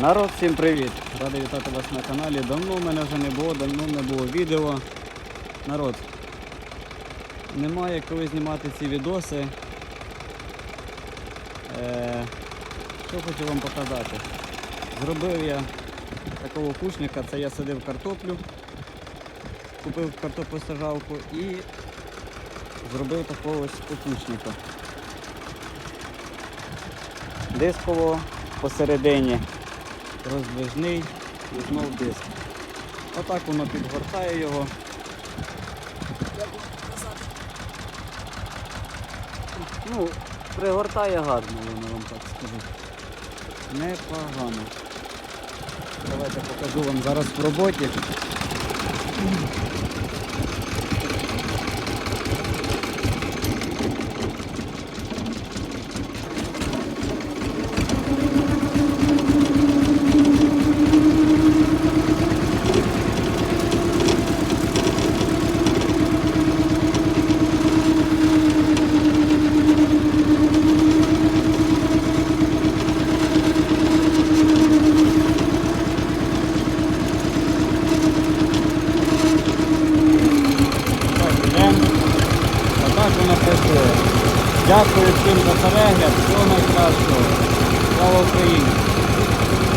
Народ, всім привіт! Радий вітати вас на каналі. Давно в мене вже не було, давно не було відео. Народ, немає коли знімати ці відоси. Е, що хочу вам показати. Зробив я такого кушника, це я садив картоплю, купив картоплю сажалку і зробив такого ось покушника. Дисково посередині роздвижний і знов диск. Отак воно підгортає його. Ну, пригортає гарно, воно вам так скажу. Непогано. Давайте покажу вам зараз в роботі. Так, йдемо. Отак воно працює. Дякую всім за перегляд. Всього найкращого. Слава Україні!